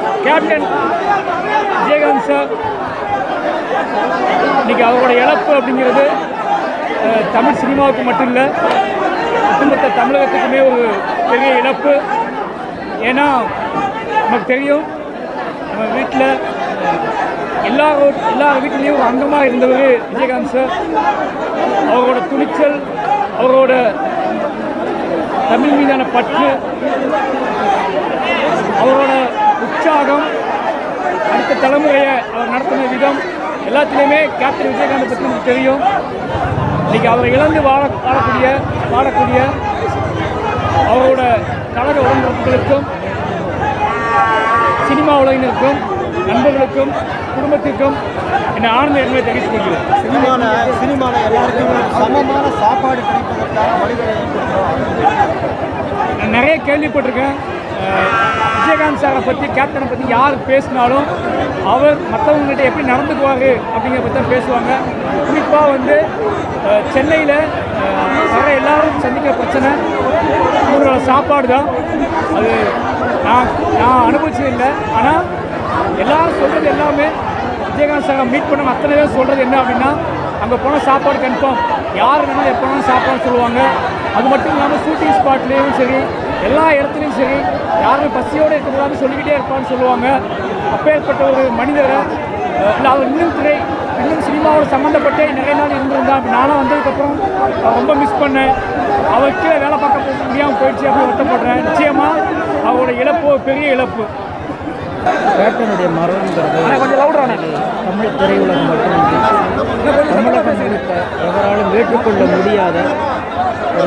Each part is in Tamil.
Captain Vijayakanth sir. இன்னைக்கு அவரோட இழப்பு அப்படிங்கிறது தமிழ் சினிமாவுக்கு மட்டும் இல்லை ஒட்டுமொத்த தமிழகத்துக்குமே ஒரு பெரிய இழப்பு. ஏன்னா நமக்கு தெரியும் நம்ம வீட்டில் எல்லா எல்லார் வீட்லேயும் ஒரு அங்கமாக இருந்தவர் விஜயகாந்த் சார். அவரோட துணிச்சல் அவரோட தமிழ் மீதான பற்று அவரோட உற்சாகம் அடுத்த தலைமுறையை அவர் நடத்தின விதம் எல்லாத்துலேயுமே கேப்டன் விஜயகாந்த் பற்றி நமக்கு தெரியும். இன்னைக்கு அவரை இழந்து வாழ வாழக்கூடிய வாழக்கூடிய அவரோட கழக உடன்பிறப்புகளுக்கும் சினிமா உலகினருக்கும் நண்பர்களுக்கும் குடும்பத்திற்கும் என்ன ஆனந்த எண்ணங்களை தெரிவித்துக் கொள்கிறேன். சினிமாவில் சினிமாவில் எல்லாருக்குமே சமமான சாப்பாடு கிடைப்பதற்கான வழிகளை நான் நிறைய கேள்விப்பட்டிருக்கேன். விஜயகாந்த் சாரை பற்றி கேப்டனை பற்றி யார் பேசினாலும் அவர் மற்றவங்ககிட்ட எப்படி நடந்துக்குவார் அப்படிங்கிறத பற்றி தான் பேசுவாங்க. குறிப்பாக வந்து சென்னையில் வர எல்லாரும் சந்திக்கிற பிரச்சனை இவரோட சாப்பாடு தான். அது நான் நான் அனுபவிச்சது இல்லை. ஆனால் எல்லாரும் சொல்கிறது எல்லாமே விஜயகாந்த் சாரை மீட் பண்ண அத்தனை பேர் சொல்கிறது என்ன அப்படின்னா அங்கே போனால் சாப்பாடு கன்ஃபார்ம் யார் வேணாலும் எப்போ வேணாலும் சாப்பாடு சொல்லுவாங்க. அது மட்டும் இல்லாமல் ஷூட்டிங் ஸ்பாட்லேயும் சரி எல்லா இடத்துலையும் சரி யாருமே பசியோடு இருக்கக்கூடாதுன்னு சொல்லிக்கிட்டே இருப்பான்னு சொல்லுவாங்க. அப்பேற்பட்ட ஒரு மனிதரை இல்லை அவர் இன்னும் திரை இன்னும் சினிமாவோட சம்மந்தப்பட்டே நிறைய நாள் இருந்திருந்தா அப்படி நானும் வந்ததுக்கப்புறம் ரொம்ப மிஸ் பண்ணேன். அவர் கீழே வேலை பார்க்க போக முடியாமல் போயிடுச்சு அப்படின்னு வருத்தப்படுறேன். நிச்சயமாக அவரோட இழப்பு பெரிய இழப்பு. கேப்டனுடைய மரணங்கிறது தமிழ் திரையுலகம் மட்டுமின்றி தமிழகம் எவராலும் ஏற்றுக்கொள்ள முடியாத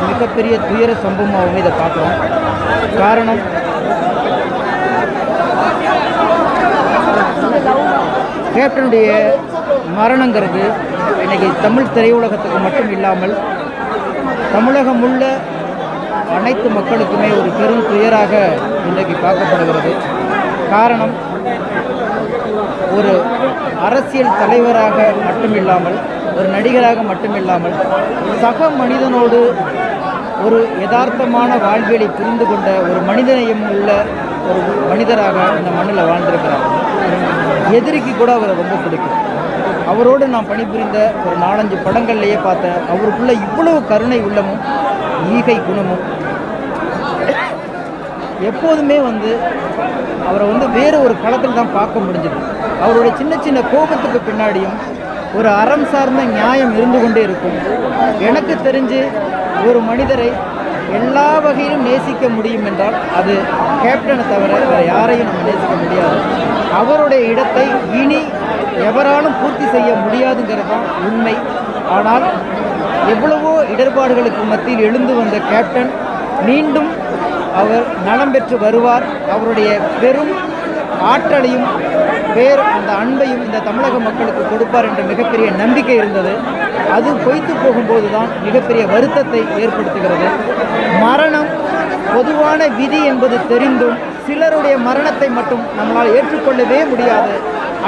மிகப்பெரிய துயர சம்பவமாகவும் இதை பார்க்குறோம். காரணம்? கேப்டனுடைய மரணங்கிறது இன்றைக்கி தமிழ் திரையுலகத்துக்கு மட்டும் இல்லாமல் தமிழகம் உள்ள அனைத்து மக்களுக்குமே ஒரு பெரும் துயராக இன்றைக்கு பார்க்கப்படுகிறது. காரணம் ஒரு அரசியல் தலைவராக மட்டுமில்லாமல் ஒரு நடிகராக மட்டுமில்லாமல் சக மனிதனோடு ஒரு யதார்த்தமான வாழ்வியலை புரிந்து கொண்ட ஒரு மனிதநேயம் உள்ள ஒரு மனிதராக இந்த மண்ணில் வாழ்ந்திருக்கிறார். எதிரிக்கு கூட அவரை ரொம்ப பிடிக்கும். அவரோடு நான் பணிபுரிந்த ஒரு நாலஞ்சு படங்கள்லேயே பார்த்தேன் அவருக்குள்ள இவ்வளவு கருணை உள்ளமும் ஈகை குணமும் எப்போதுமே வந்து அவரை வந்து வேறு ஒரு களத்தில் தான் பார்க்க முடிஞ்சது. அவருடைய சின்ன சின்ன கோபத்துக்கு பின்னாடியும் ஒரு அறம் சார்ந்த நியாயம் இருந்து கொண்டே இருக்கும். எனக்கு தெரிஞ்சு ஒரு மனிதரை எல்லா வகையிலும் நேசிக்க முடியும் என்றால் அது கேப்டனை தவிர வேறு யாரையும் நம்ம நேசிக்க முடியாது. அவருடைய இடத்தை இனி எவராலும் பூர்த்தி செய்ய முடியாதுங்கிறது தான் உண்மை. ஆனால் எவ்வளவோ இடர்பாடுகளுக்கு மத்தியில் எழுந்து வந்த கேப்டன் மீண்டும் அவர் நலம் பெற்று வருவார். அவருடைய பெரும் ஆற்றலையும் பேர் அந்த அன்பையும் இந்த தமிழக மக்களுக்கு கொடுப்பார் என்ற மிகப்பெரிய நம்பிக்கை இருந்தது. அது பொய்த்து போகும்போது தான் மிகப்பெரிய வருத்தத்தை ஏற்படுத்துகிறது. மரணம் பொதுவான விதி என்பது தெரிந்தும் சிலருடைய மரணத்தை மட்டும் நம்மளால் ஏற்றுக்கொள்ளவே முடியாது.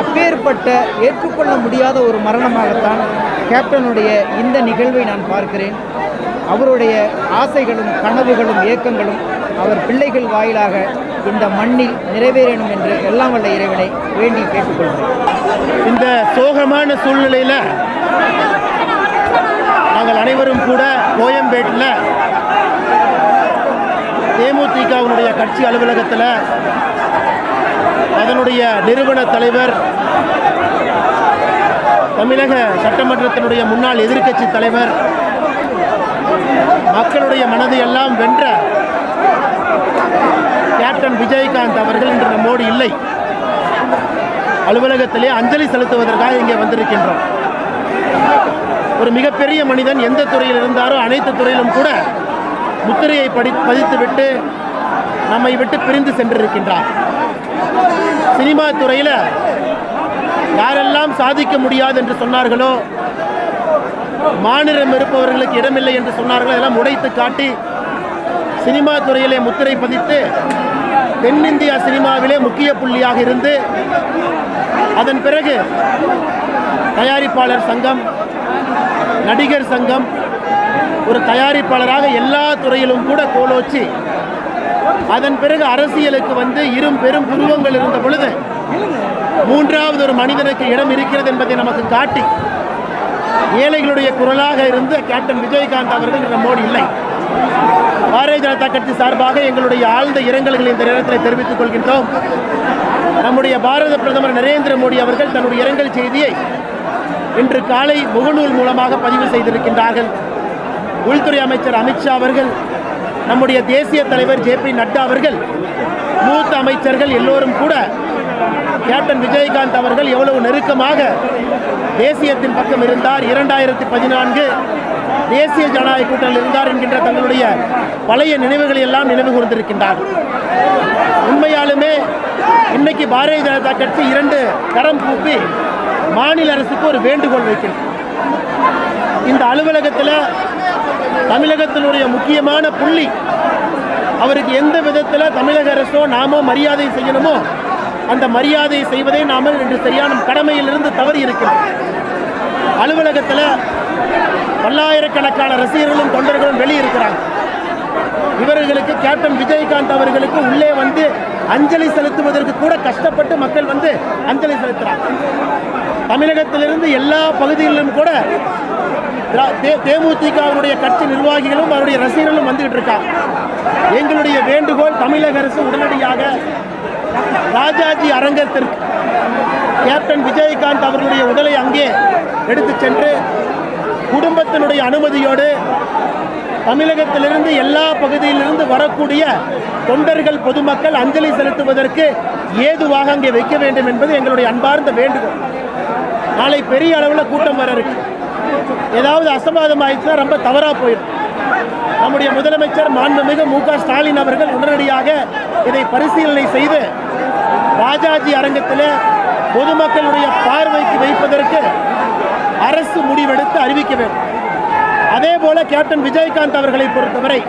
அப்பேற்பட்ட ஏற்றுக்கொள்ள முடியாத ஒரு மரணமாகத்தான் கேப்டனுடைய இந்த நிகழ்வை நான் பார்க்கிறேன். அவருடைய ஆசைகளும் கனவுகளும் ஏக்கங்களும் அவர் பிள்ளைகள் வாயிலாக இந்த மண்ணில் நிறைவேறணும் என்று எல்லாம் வல்ல இறைவனை வேண்டி கேட்டுக்கொள்கிறேன் இந்த சோகமான சூழ்நிலையில் நாங்கள் அனைவரும் கூட கோயம்பேட்டில் தேமுதிகவினுடைய கட்சி அலுவலகத்தில் அதனுடைய நிறுவன தலைவர் தமிழக சட்டமன்றத்தினுடைய முன்னாள் எதிர்க்கட்சி தலைவர் மக்களுடைய மனதை எல்லாம் வென்ற கேப்டன் விஜயகாந்த் அவர்கள் இன்று நம்மோடு இல்லை. அலுவலகத்திலே அஞ்சலி செலுத்துவதற்காக இங்கே வந்திருக்கின்றோம். ஒரு மிகப்பெரிய மனிதன் எந்த துறையில் இருந்தாரோ அனைத்து துறையிலும் கூட முத்திரையை படி பதித்துவிட்டு நம்மை விட்டு பிரிந்து சென்றிருக்கின்றார். சினிமா துறையில் யாரெல்லாம் சாதிக்க முடியாது என்று சொன்னார்களோ மாநிலம் இருப்பவர்களுக்கு இடமில்லை என்று சொன்னார்களோ அதெல்லாம் உடைத்து காட்டி சினிமா துறையிலே முத்திரை பதித்து தென்னிந்தியா சினிமாவிலே முக்கிய புள்ளியாக இருந்து அதன் பிறகு தயாரிப்பாளர் சங்கம் நடிகர் சங்கம் ஒரு தயாரிப்பாளராக எல்லா துறையிலும் கூட கோலோச்சி. அதன் பிறகு அரசியலுக்கு வந்து இரும் பெரும் புருவங்கள் இருந்த பொழுது மூன்றாவது ஒரு மனிதனுக்கு இடம் இருக்கிறது என்பதை நமக்கு காட்டி ஏழைகளுடைய குரலாக இருந்து கேப்டன் விஜயகாந்த் அவர்கள் நம்மோடு இல்லை. பாரதிய ஜனதா கட்சி சார்பாக எங்களுடைய ஆழ்ந்த இரங்கல்களை இந்த நேரத்தில் தெரிவித்துக் கொள்கின்றோம். நம்முடைய பாரத பிரதமர் நரேந்திர மோடி அவர்கள் தன்னுடைய இரங்கல் செய்தியை இன்று காலை முகநூல் மூலமாக பதிவு செய்திருக்கின்றார்கள். உள்துறை அமைச்சர் அமித்ஷா அவர்கள் நம்முடைய தேசிய தலைவர் ஜே பி நட்டா அவர்கள் மூத்த அமைச்சர்கள் எல்லோரும் கூட கேப்டன் விஜயகாந்த் அவர்கள் எவ்வளவு நெருக்கமாக தேசியத்தின் பக்கம் இருந்தார். இரண்டாயிரத்தி பதினான்கு தேசிய ஜனநாயக கூட்டத்தில் இருந்தார் என்கின்ற தங்களுடைய பழைய நினைவுகளை எல்லாம் நினைவு கூர்ந்திருக்கின்றார். உண்மையாலுமே இன்னைக்கு பாரதிய ஜனதா கட்சி இரண்டு கரம் கூப்பி மாநில அரசுக்கு ஒரு வேண்டுகோள் வைக்கிறது இந்த அலுவலகத்தில் தமிழகத்தினுடைய முக்கியமான புள்ளி அவருக்கு எந்த விதத்தில் தமிழக அரசோ நாமோ மரியாதை செய்யணுமோ அந்த மரியாதையை செய்வதை நாம இன்று சரியான கடமையிலிருந்து தவறி இருக்கிறோம் அலுவலகத்தில் பல்லாயிரக்கணக்கான ரசிகர்களும் தொண்டர்களும் வெளியிருக்கிறாங்க. இவர்களுக்கு கேப்டன் விஜயகாந்த் அவர்களுக்கு உள்ளே வந்து அஞ்சலி செலுத்துவதற்கு கூட கஷ்டப்பட்டு மக்கள் வந்து அஞ்சலி செலுத்துகிறார் தமிழகத்திலிருந்து எல்லா பகுதிகளிலும் கூட திரா- தே- தேமுதிகவுடைய கட்சி நிர்வாகிகளும் அவருடைய ரசிகர்களும் வந்துகிட்டு இருக்காங்க. எங்களுடைய வேண்டுகோள் தமிழக அரசு உடனடியாக ராஜாஜி அரங்கத்திற்கு கேப்டன் விஜயகாந்த் அவர்களுடைய உடலை அங்கே எடுத்து சென்று குடும்பத்தினுடைய அனுமதியோடு தமிழகத்திலிருந்து எல்லா பகுதியிலிருந்து வரக்கூடிய தொண்டர்கள் பொதுமக்கள் அஞ்சலி செலுத்துவதற்கு ஏதுவாக அங்கே வைக்க வேண்டும் என்பது எங்களுடைய அன்பார்ந்த வேண்டுகோள். நாளை பெரிய அளவில் கூட்டம் வர இருக்கு. ஏதாவது அசம்பாதம் ஆயிடுச்சுன்னா ரொம்ப தவறாக போயிடும். நம்முடைய முதலமைச்சர் மாண்புமிகு மு க ஸ்டாலின் அவர்கள் உடனடியாக இதை பரிசீலனை செய்து ராஜாஜி அரங்கத்தில் பொதுமக்களுடைய பார்வைக்கு வைப்பதற்கு அரசு முடிவெடுத்து அறிவிக்க வேண்டும். அதே போல கேப்டன் விஜயகாந்த் அவர்களை பொறுத்தவரை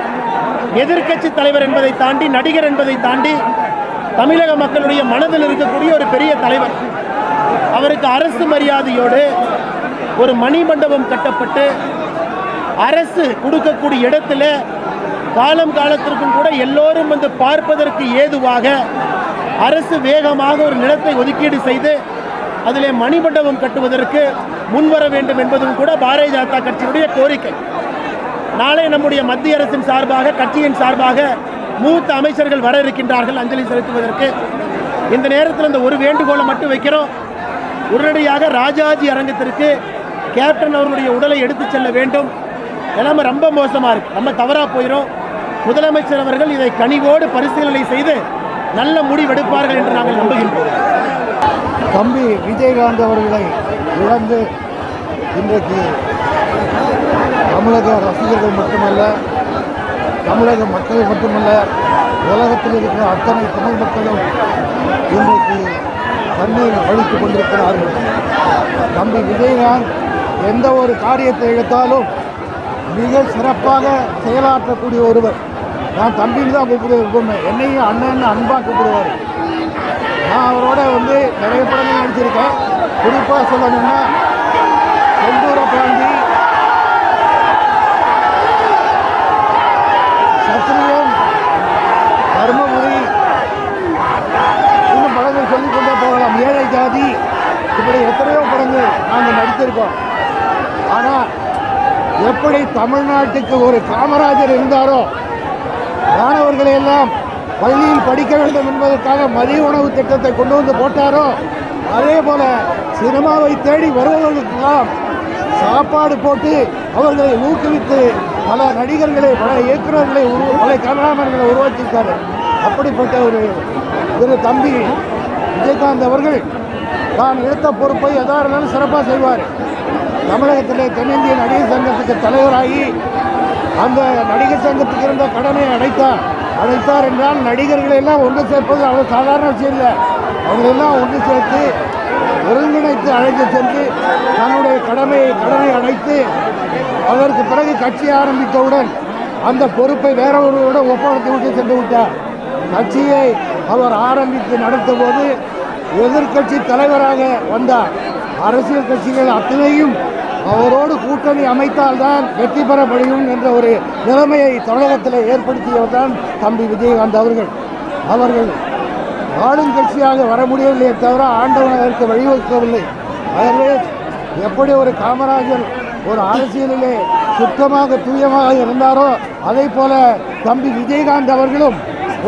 எதிர்க்கட்சி தலைவர் என்பதை தாண்டி நடிகர் என்பதை தாண்டி தமிழக மக்களுடைய மனதில் இருக்கக்கூடிய ஒரு பெரிய தலைவர். அவருக்கு அரசு மரியாதையோடு ஒரு மணிமண்டபம் கட்டப்பட்டு அரசு கொடுக்கக்கூடிய இடத்துல காலம் காலத்திற்கும் கூட எல்லோரும் வந்து பார்ப்பதற்கு ஏதுவாக அரசு வேகமாக ஒரு நிலத்தை ஒதுக்கீடு செய்து அதிலே மணிமண்டபம் கட்டுவதற்கு முன்வர வேண்டும் என்பதும் கூட பாரதிய ஜனதா கட்சியினுடைய கோரிக்கை. நாளை நம்முடைய மத்திய அரசின் சார்பாக கட்சியின் சார்பாக மூத்த அமைச்சர்கள் வர இருக்கின்றார்கள் அஞ்சலி செலுத்துவதற்கு. இந்த நேரத்தில் இந்த ஒரு வேண்டுகோளை மட்டும் வைக்கிறோம். உடனடியாக ராஜாஜி அரங்கத்திற்கு கேப்டன் அவர்களுடைய உடலை எடுத்துச் செல்ல வேண்டும். எல்லாமே ரொம்ப மோசமாக இருக்குது நம்ம தவறாக போயிடும் முதலமைச்சர் அவர்கள் இதை கனிவோடு பரிசீலனை செய்து நல்ல முடிவெடுப்பார்கள் என்று நாங்கள் நம்புகின்றோம். தம்பி விஜயகாந்த் அவர்களை இழந்து இன்றைக்கு தமிழக ரசிகர்கள் மட்டுமல்ல தமிழக மக்கள் மட்டுமல்ல உலகத்தில் இருக்கிற அத்தனை தமிழ் மக்களும் இன்றைக்கு தண்ணீர் அழித்துக் கொண்டிருக்கிறார்கள். தம்பி விஜயகாந்த் எந்த ஒரு காரியத்தை எடுத்தாலும் மிக சிறப்பாக செயலாற்றக்கூடிய ஒருவர். நான் தம்பின்னு தான் கூப்பிடுவேன் என்னையும் அண்ணன் அன்பாக கூப்பிடுவார். நான் அவரோட வந்து நிறைய படங்கள் நடிச்சிருக்கேன். குறிப்பாக சொல்லணும்னா செந்தூர பாண்டி சத்ரியம் தர்மபுரி இன்னும் படங்கள் சொல்லிக்கொண்டே போகலாம். ஏழை ஜாதி இப்படி எத்தனையோ படங்கள் நாங்கள் நடித்திருக்கோம் ஆனால் எப்படி தமிழ்நாட்டுக்கு ஒரு காமராஜர் இருந்தாரோ மாணவர்களை எல்லாம் பள்ளியில் படிக்க வேண்டும் என்பதற்காக மதிய உணவு திட்டத்தை கொண்டு வந்து போட்டாரோ அதே போல சினிமாவை தேடி வருபவர்களுக்கெல்லாம் சாப்பாடு போட்டு அவர்களை ஊக்குவித்து பல நடிகர்களை பல இயக்குநர்களை உரு பல கேமராமேன்களை உருவாக்கியிருக்காரு. அப்படிப்பட்ட ஒரு திரு தம்பி விஜயகாந்த் அவர்கள் தான் எடுத்த பொறுப்பை எதா இருந்தாலும் சிறப்பாக செய்வார். தமிழகத்தில் தென்னிந்திய நடிகர் சங்கத்துக்கு தலைவராகி அந்த நடிகர் சங்கத்துக்கு இருந்த கடனை அடைத்தார். அடைத்தார் என்றால் நடிகர்களை எல்லாம் ஒன்று சேர்ப்பது அவ்வளோ சாதாரண விஷயம் இல்லை. அவங்களெல்லாம் ஒன்று சேர்த்து ஒருங்கிணைத்து அழைத்து சென்று தன்னுடைய கடமையை கடனை அடைத்து அதற்கு பிறகு கட்சி ஆரம்பித்தவுடன் அந்த பொறுப்பை வேற ஒருவரிடம் ஒப்படைத்து விட்டு சென்று விட்டார். கட்சியை அவர் ஆரம்பித்து நடத்தும்போது போது எதிர்க்கட்சி தலைவராக வந்தார். அரசியல் கட்சிகள் அத்தனையும் அவரோடு கூட்டணி அமைத்தால்தான் வெற்றி பெற முடியும் என்ற ஒரு நிலைமையை தமிழகத்தில் ஏற்படுத்தியவர் தான் தம்பி விஜயகாந்த் அவர்கள். அவர்கள் ஆளும் கட்சியாக வர முடியவில்லையே தவிர ஆண்டவன் அதற்கு வழிவகுக்கவில்லை. ஆகவே எப்படி ஒரு காமராஜர் ஒரு அரசியலிலே சுத்தமாக தூயமாக இருந்தாரோ அதே போல தம்பி விஜயகாந்த் அவர்களும்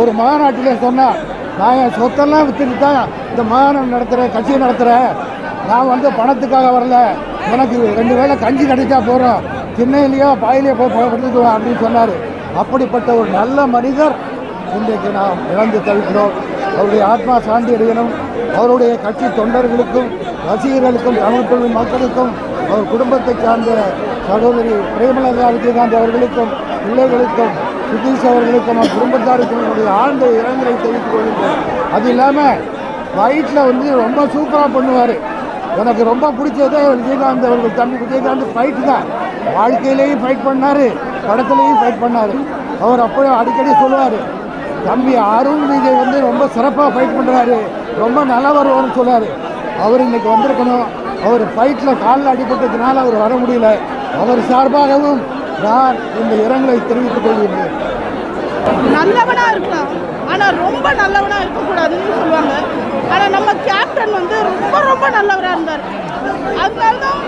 ஒரு மாநாட்டிலே சொன்னார் நான் என் சொத்தெல்லாம் வித்துட்டு தான் இந்த மாநாடு நடத்துகிறேன் கட்சி நடத்துகிறேன் நான் வந்து பணத்துக்காக வரல. எனக்கு ரெண்டு வேளை கஞ்சி கிடைச்சா போகிறோம் திண்ணையிலேயோ பாயிலையோ போய் படுத்துக்குவேன் அப்படின்னு சொன்னார். அப்படிப்பட்ட ஒரு நல்ல மனிதர் இன்றைக்கு நாம் இழந்து தவிக்கிறோம். அவருடைய ஆத்மா சாந்தி அடையணும். அவருடைய கட்சி தொண்டர்களுக்கும் ரசிகர்களுக்கும் தமிழ் மக்களுக்கும் அவர் குடும்பத்தை சார்ந்த சகோதரி பிரேமலதா விஜயகாந்த் அவர்களுக்கும் பிள்ளைகளுக்கும் சுதீஷ் அவர்களுக்கும் அவர் குடும்பத்தாருக்கும் ஆழ்ந்த இரங்கலை தெரிவித்துக் கொள்கின்றேன். அது இல்லாமல் வயிற்றில் வந்து ரொம்ப சூப்பராக பண்ணுவார். எனக்கு ரொம்ப பிடிச்சதே விஜயகாந்த் அவர்கள் தம்பி விஜயகாந்த் ஃபைட் தான். வாழ்க்கையிலையும் ஃபைட் பண்ணார் படத்துலையும் ஃபைட் பண்ணார். அவர் அப்போ அடிக்கடி சொல்லுவார் தம்பி அருண் விஜய் வந்து ரொம்ப சிறப்பாக ஃபைட் பண்ணுறாரு ரொம்ப நல்லா வருவார்னு சொன்னார் அவர் இன்னைக்கு வந்திருக்கணும். அவர் ஃபைட்டில் காலில் அடிபட்டதுனால அவர் வர முடியல. அவர் சார்பாகவும் நான் இந்த இரங்கலை தெரிவித்துக் கொள்கிறேன் நல்லவனா இருக்கலாம் ஆனால் ரொம்ப நல்லவனாக இருக்கக்கூடாதுன்னு சொல்லுவாங்க. ஆனால் நம்ம கேப்டன் வந்து ரொம்ப ரொம்ப நல்லவராக இருந்தார். அதனால தான்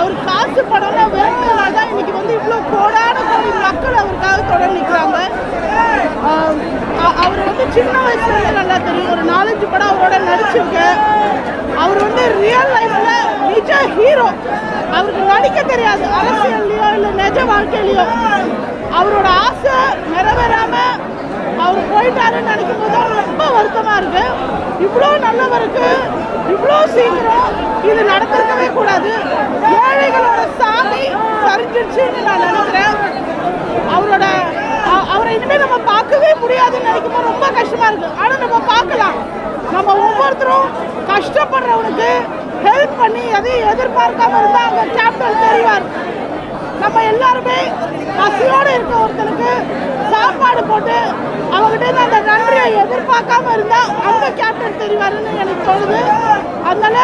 அவர் காசு படம்லாம் வேணும்னால தான் இன்னைக்கு வந்து இவ்வளோ கோடான கோடி மக்கள் அவருக்காக தொடர்ந்து நிற்கிறாங்க அவர் வந்து சின்ன வயசுலேருந்து நல்லா தெரியும். ஒரு நாலஞ்சு படம் அவரோட நடிச்சிருக்கேன். அவர் வந்து ரியல் லைஃப்பில் நிஜ ஹீரோ அவருக்கு நடிக்க தெரியாது. அரசியல்லையோ இல்லை நிஜ வாழ்க்கையிலையோ. அவரோட ஆசை நிறைவேறாமல் அவர் போயிட்டாருன்னு நினைக்கும் போது ரொம்ப வருத்தமா இருக்கு. இவ்வளோ நல்லவருக்கு இவ்வளோ சீக்கிரம் இது நடந்திருக்கவே கூடாது. ஏழைகளோட சாமி சரிஞ்சிருச்சுன்னு நான் நினைக்கிறேன். அவரோட அவரை இனிமேல் நம்ம பார்க்கவே முடியாதுன்னு நினைக்கும் போது ரொம்ப கஷ்டமா இருக்கு. ஆனால் நம்ம பார்க்கலாம். நம்ம ஒவ்வொருத்தரும் கஷ்டப்படுறவனுக்கு ஹெல்ப் பண்ணி எதையும் எதிர்பார்க்காம இருந்தால் அந்த கேப்டன் தெரிவார். நம்ம எல்லாருமே பசியோடு இருக்க ஒருத்தனுக்கு சாப்பாடு போட்டு அவங்ககிட்ட அந்த நன்றியை எதிர்பார்க்காம இருந்தா அந்த கேப்டன் தெரிவாருன்னு எனக்கு தோணுது. அதனால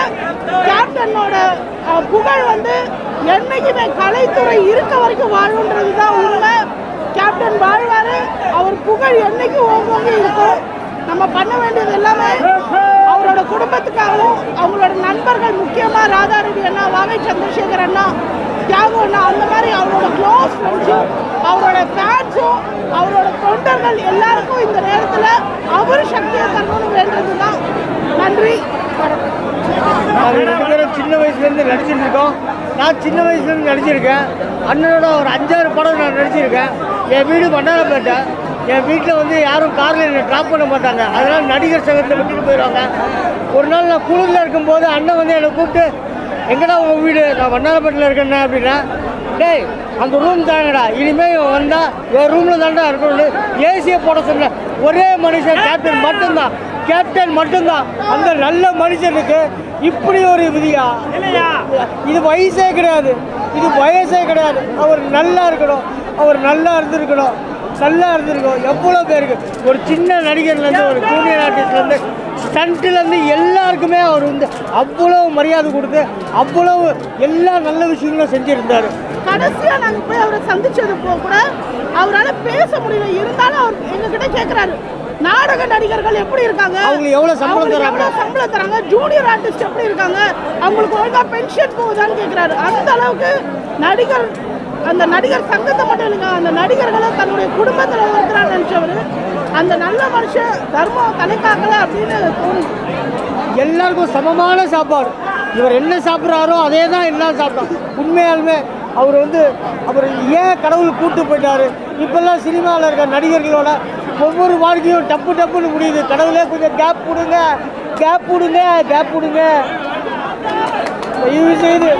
கேப்டனோட புகழ் வந்து என்னைக்குமே கலைத்துறை இருக்க வரைக்கும் வாழுன்றது தான் உண்மை. கேப்டன் வாழ்வாரு அவர் புகழ் என்னைக்கும் ஓங்கோங்க இருக்கும். நம்ம பண்ண வேண்டியது எல்லாமே அவரோட குடும்பத்துக்காகவும் அவங்களோட நண்பர்கள் முக்கியமா ராதாரவி அண்ணா வாகை சந்திரசேகர் அண்ணா தியாகம்னா அந்த மாதிரி அவரோட க்ளோஸ் ஃப்ரெண்ட்ஸும் அவரோட ஃபேன்ஸும் அவரோட தொண்டர்கள் எல்லாருக்கும் இந்த நேரத்தில் அவர் சக்தியை தரணும்னு வேண்டது தான் நன்றி வணக்கம் சின்ன வயசுலேருந்து நடிச்சிட்டு இருக்கோம். நான் சின்ன வயசுலேருந்து நடிச்சிருக்கேன். அண்ணனோட ஒரு அஞ்சாறு படம் நான் நடிச்சிருக்கேன். என் வீடு மன்னாரப்பேட்டை என் வீட்டில் வந்து யாரும் காரில் என்னை ட்ராப் பண்ண மாட்டாங்க. அதனால் நடிகர் சங்கத்தில் விட்டுட்டு போயிடுவாங்க ஒரு நாள் நான் குழுவில் இருக்கும்போது அண்ணன் வந்து என்னை கூப்பிட்டு எங்கடா உங்கள் வீடு? நான் வண்ணாரப்பேட்டில் இருக்கேண்ணா அப்படின்னா டேய் அந்த ரூம் தானடா இனிமேல் இவன் வந்தா என் ரூமில் தான்டா இருக்கணும்னு ஏசியை போட சொன்ன ஒரே மனுஷன் கேப்டன் மட்டும்தான். கேப்டன் மட்டும்தான். அந்த நல்ல மனுஷனுக்கு இப்படி ஒரு விதியா? இது வயசே கிடையாது. இது வயசே கிடையாது. அவர் நல்லா இருக்கணும். அவர் நல்லா இருந்திருக்கணும். நல்லா இருந்திருக்கும். எவ்வளோ பேருக்கு? ஒரு சின்ன நடிகர்லேருந்து ஒரு ஜூனியர் ஆர்டிஸ்ட்லேருந்து ஸ்டண்ட்லேருந்து எல்லாருக்குமே அவர் வந்து அவ்வளோ மரியாதை கொடுத்து அவ்வளவு எல்லா நல்ல விஷயங்களும் செஞ்சுருந்தார். கடைசியா நாங்க போய் அவரை சந்திச்சது போ கூட அவரால பேச முடியல. இருந்தாலும் அவர் எங்ககிட்ட கேக்குறாரு நாடக நடிகர்கள் எப்படி இருக்காங்க? அவங்களுக்கு எவ்வளவு சம்பளம் தராங்க? சம்பளம் தராங்க? ஜூனியர் ஆர்டிஸ்ட் எப்படி இருக்காங்க? அவங்களுக்கு ஒழுங்கா பென்ஷன் போகுதான்னு கேக்குறாரு. அந்த அளவுக்கு நடிகர் அந்த நடிகர் சங்கத்தை மட்டும் இல்லைங்க அந்த நடிகர்களை தன்னுடைய குடும்பத்தில் இருக்கிறான்னு நினச்சவர் அந்த நல்ல மனுஷன் தர்மம் தலைக்காக்கல அப்படின்னு தோணுது. எல்லாருக்கும் சமமான சாப்பாடு. இவர் என்ன சாப்பிட்றாரோ அதே தான் எல்லாம் சாப்பிட்டோம் உண்மையாலுமே அவர் வந்து அவர் ஏன் கடவுள் கூட்டு போயிட்டாரு? இப்பெல்லாம் சினிமாவில் இருக்க நடிகர்களோட ஒவ்வொரு வாழ்க்கையும் டப்பு டப்புன்னு முடியுது. கடவுளே கொஞ்சம் கேப் கொடுங்க. கேப் கொடுங்க கேப் கொடுங்க. தயவு செய்து